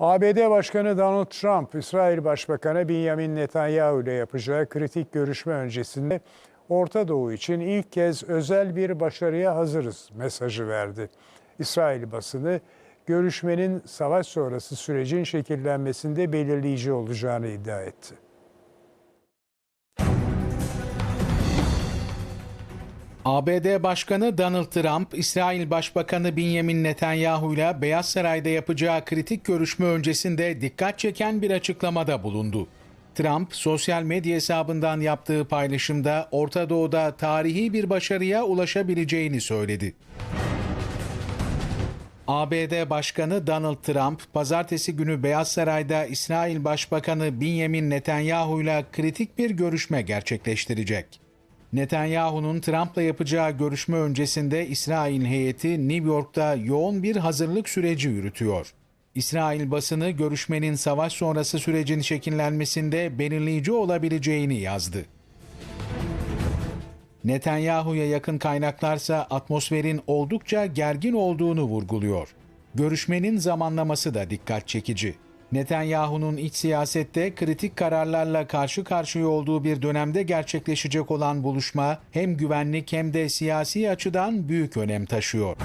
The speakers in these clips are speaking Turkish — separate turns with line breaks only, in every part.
ABD Başkanı Donald Trump, İsrail Başbakanı Benjamin Netanyahu ile yapacağı kritik görüşme öncesinde Orta Doğu için ilk kez özel bir başarıya hazırız mesajı verdi. İsrail basını görüşmenin savaş sonrası sürecin şekillenmesinde belirleyici olacağını iddia etti.
ABD Başkanı Donald Trump, İsrail Başbakanı Benjamin Netanyahu ile Beyaz Saray'da yapacağı kritik görüşme öncesinde dikkat çeken bir açıklamada bulundu. Trump, sosyal medya hesabından yaptığı paylaşımda Orta Doğu'da tarihi bir başarıya ulaşabileceğini söyledi. ABD Başkanı Donald Trump, pazartesi günü Beyaz Saray'da İsrail Başbakanı Benjamin Netanyahu ile kritik bir görüşme gerçekleştirecek. Netanyahu'nun Trump'la yapacağı görüşme öncesinde İsrail heyeti New York'ta yoğun bir hazırlık süreci yürütüyor. İsrail basını görüşmenin savaş sonrası sürecin şekillenmesinde belirleyici olabileceğini yazdı. Netanyahu'ya yakın kaynaklarsa atmosferin oldukça gergin olduğunu vurguluyor. Görüşmenin zamanlaması da dikkat çekici. Netanyahu'nun iç siyasette kritik kararlarla karşı karşıya olduğu bir dönemde gerçekleşecek olan buluşma hem güvenlik hem de siyasi açıdan büyük önem taşıyor.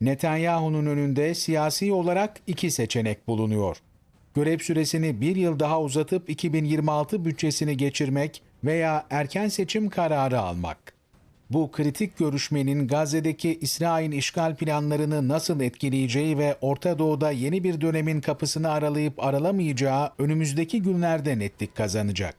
Netanyahu'nun önünde siyasi olarak iki seçenek bulunuyor. Görev süresini bir yıl daha uzatıp 2026 bütçesini geçirmek veya erken seçim kararı almak. Bu kritik görüşmenin Gazze'deki İsrail işgal planlarını nasıl etkileyeceği ve Orta Doğu'da yeni bir dönemin kapısını aralayıp aralamayacağı önümüzdeki günlerde netlik kazanacak.